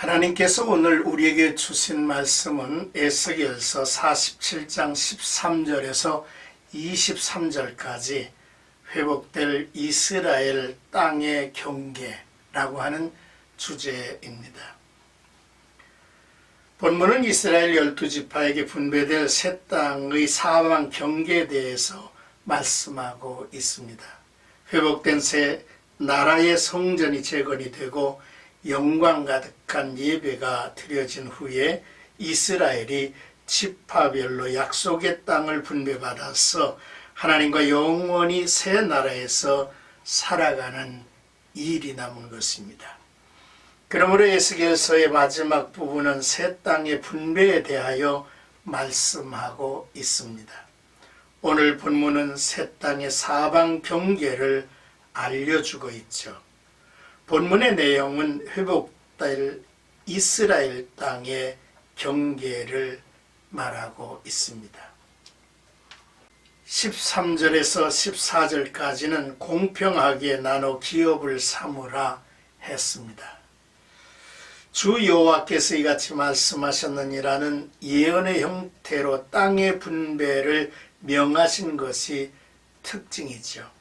하나님께서 오늘 우리에게 주신 말씀은 에스겔서 47장 13절에서 23절까지 회복될 이스라엘 땅의 경계라고 하는 주제입니다. 본문은 이스라엘 열두 지파에게 분배될 새 땅의 사방 경계에 대해서 말씀하고 있습니다. 회복된 새 나라의 성전이 재건이 되고 영광 가득한 예배가 드려진 후에 이스라엘이 지파별로 약속의 땅을 분배받아서 하나님과 영원히 새 나라에서 살아가는 일이 남은 것입니다. 그러므로 에스겔서의 마지막 부분은 새 땅의 분배에 대하여 말씀하고 있습니다. 오늘 본문은 새 땅의 사방 경계를 알려주고 있죠. 본문의 내용은 회복될 이스라엘 땅의 경계를 말하고 있습니다. 13절에서 14절까지는 공평하게 나눠 기업을 삼으라 했습니다. 주 여호와께서 이같이 말씀하셨느니라는 예언의 형태로 땅의 분배를 명하신 것이 특징이죠.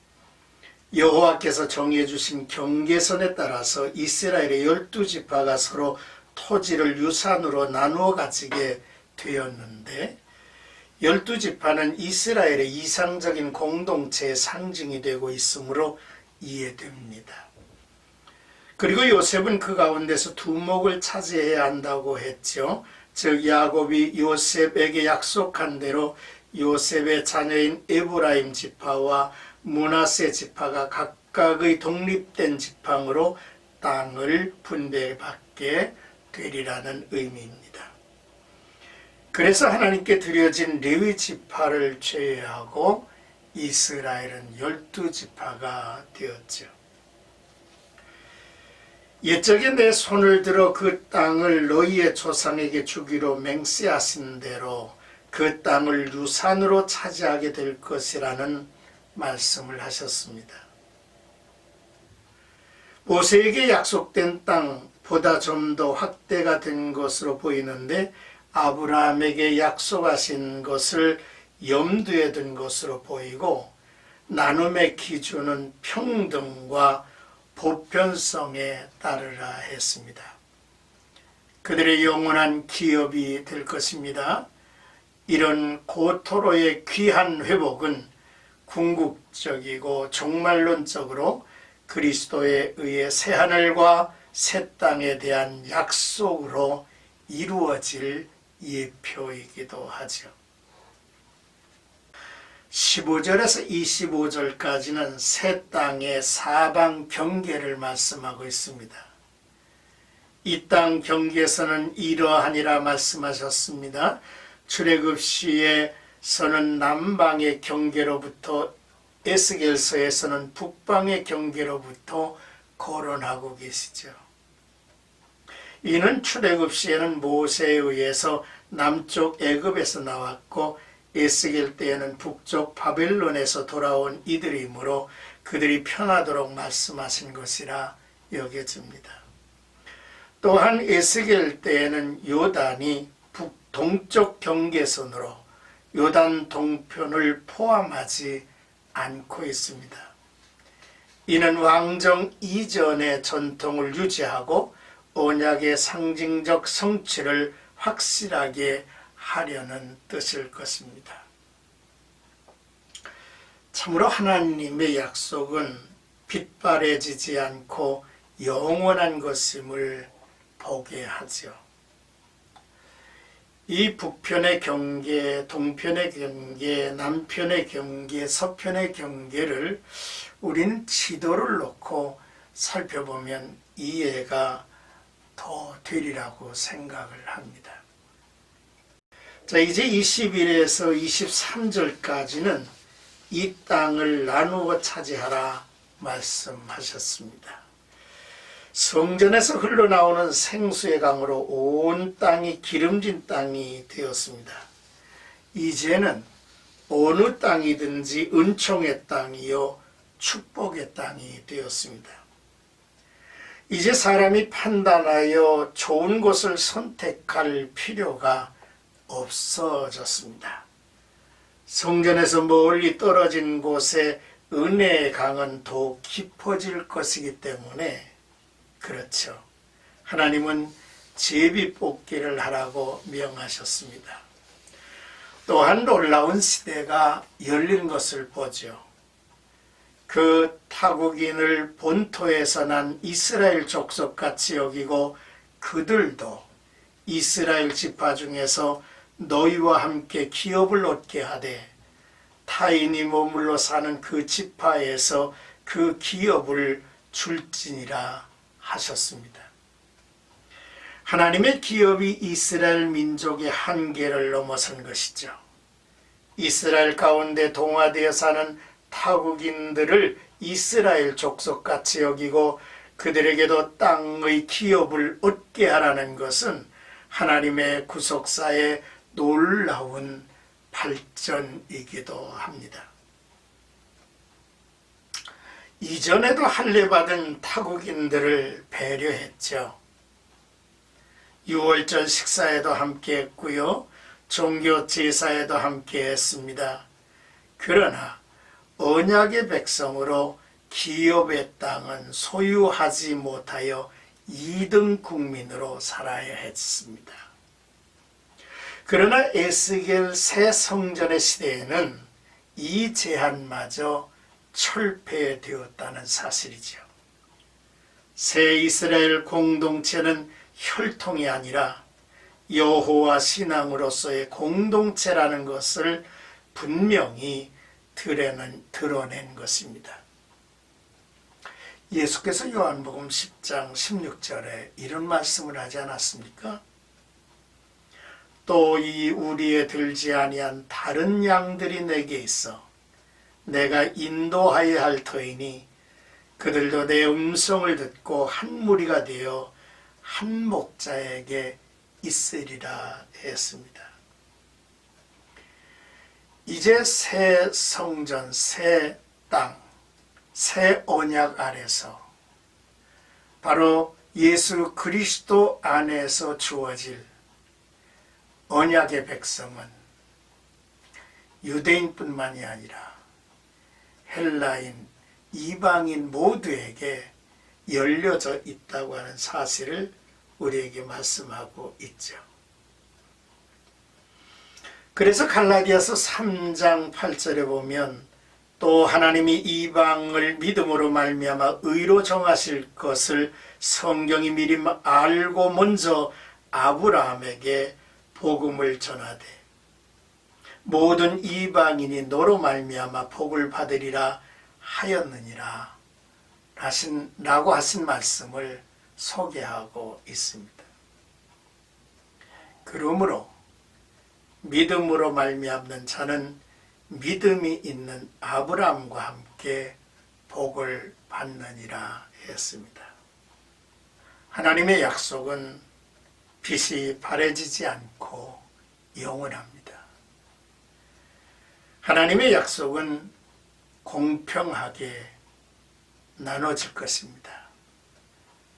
여호와께서 정해 주신 경계선에 따라서 이스라엘의 열두 지파가 서로 토지를 유산으로 나누어 가지게 되었는데 열두 지파는 이스라엘의 이상적인 공동체의 상징이 되고 있으므로 이해됩니다. 그리고 요셉은 그 가운데서 두목을 차지해야 한다고 했죠. 즉 야곱이 요셉에게 약속한 대로 요셉의 자녀인 에브라임 지파와 문하세 지파가 각각의 독립된 지팡으로 땅을 분배받게 되리라는 의미입니다. 그래서 하나님께 드려진 레위 지파를 제외하고 이스라엘은 열두 지파가 되었죠. 옛적에 내 손을 들어 그 땅을 너희의 조상에게 주기로 맹세하신 대로 그 땅을 유산으로 차지하게 될 것이라는 말씀을 하셨습니다. 모세에게 약속된 땅 보다 좀 더 확대가 된 것으로 보이는데 아브라함에게 약속하신 것을 염두에 둔 것으로 보이고 나눔의 기준은 평등과 보편성에 따르라 했습니다. 그들의 영원한 기업이 될 것입니다. 이런 고토로의 귀한 회복은 궁극적이고 종말론적으로 그리스도에 의해 새 하늘과 새 땅에 대한 약속으로 이루어질 예표이기도 하죠. 15절에서 25절까지는 새 땅의 사방 경계를 말씀하고 있습니다. 이 땅 경계에서는 이러하니라 말씀하셨습니다. 출애굽 시에 서는 남방의 경계로부터 에스겔서에서는 북방의 경계로부터 거론하고 계시죠. 이는 출애굽 시에는 모세에 의해서 남쪽 애굽에서 나왔고 에스겔 때에는 북쪽 바벨론에서 돌아온 이들이므로 그들이 편하도록 말씀하신 것이라 여겨집니다. 또한 에스겔 때에는 요단이 북동쪽 경계선으로 요단 동편을 포함하지 않고 있습니다. 이는 왕정 이전의 전통을 유지하고 언약의 상징적 성취를 확실하게 하려는 뜻일 것입니다. 참으로 하나님의 약속은 빛바래지지 않고 영원한 것임을 보게 하죠. 이 북편의 경계, 동편의 경계, 남편의 경계, 서편의 경계를 우리는 지도를 놓고 살펴보면 이해가 더 되리라고 생각을 합니다. 자, 이제 21에서 23절까지는 이 땅을 나누어 차지하라 말씀하셨습니다. 성전에서 흘러나오는 생수의 강으로 온 땅이 기름진 땅이 되었습니다. 이제는 어느 땅이든지 은총의 땅이요 축복의 땅이 되었습니다. 이제 사람이 판단하여 좋은 곳을 선택할 필요가 없어졌습니다. 성전에서 멀리 떨어진 곳에 은혜의 강은 더욱 깊어질 것이기 때문에 그렇죠. 하나님은 제비 뽑기를 하라고 명하셨습니다. 또한 놀라운 시대가 열린 것을 보죠. 그 타국인을 본토에서 난 이스라엘 족속같이 여기고 그들도 이스라엘 지파 중에서 너희와 함께 기업을 얻게 하되 타인이 머물러 사는 그 지파에서 그 기업을 줄지니라 하셨습니다. 하나님의 기업이 이스라엘 민족의 한계를 넘어선 것이죠. 이스라엘 가운데 동화되어 사는 타국인들을 이스라엘 족속같이 여기고 그들에게도 땅의 기업을 얻게 하라는 것은 하나님의 구속사의 놀라운 발전이기도 합니다. 이전에도 할례받은 타국인들을 배려했죠. 유월절 식사에도 함께 했고요. 종교 제사에도 함께 했습니다. 그러나 언약의 백성으로 기업의 땅은 소유하지 못하여 이등 국민으로 살아야 했습니다. 그러나 에스겔 새 성전의 시대에는 이 제한마저 철폐되었다는 사실이죠. 새 이스라엘 공동체는 혈통이 아니라 여호와 신앙으로서의 공동체라는 것을 분명히 드러낸, 드러낸 것입니다. 예수께서 요한복음 10장 16절에 이런 말씀을 하지 않았습니까? 또 이 우리에 들지 아니한 다른 양들이 내게 있어 내가 인도하여야 할 터이니 그들도 내 음성을 듣고 한 무리가 되어 한 목자에게 있으리라 했습니다. 이제 새 성전, 새 땅, 새 언약 아래서 바로 예수 그리스도 안에서 주어질 언약의 백성은 유대인뿐만이 아니라 헬라인, 이방인 모두에게 열려져 있다고 하는 사실을 우리에게 말씀하고 있죠. 그래서 갈라디아서 3장 8절에 보면 또 하나님이 이방을 믿음으로 말미암아 의로 정하실 것을 성경이 미리 알고 먼저 아브라함에게 복음을 전하되 모든 이방인이 너로 말미암아 복을 받으리라 하였느니라 하신 라고 하신 말씀을 소개하고 있습니다. 그러므로 믿음으로 말미암는 자는 믿음이 있는 아브라함과 함께 복을 받느니라 했습니다. 하나님의 약속은 빛이 바래지지 않고 영원합니다. 하나님의 약속은 공평하게 나눠질 것입니다.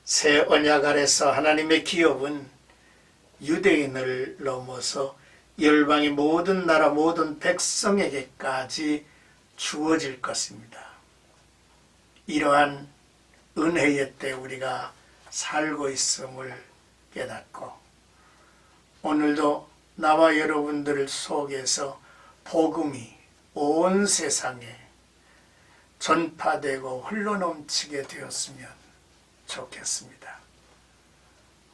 새 언약 아래서 하나님의 기업은 유대인을 넘어서 열방의 모든 나라 모든 백성에게까지 주어질 것입니다. 이러한 은혜의 때 우리가 살고 있음을 깨닫고 오늘도 나와 여러분들 속에서 복음이 온 세상에 전파되고 흘러넘치게 되었으면 좋겠습니다.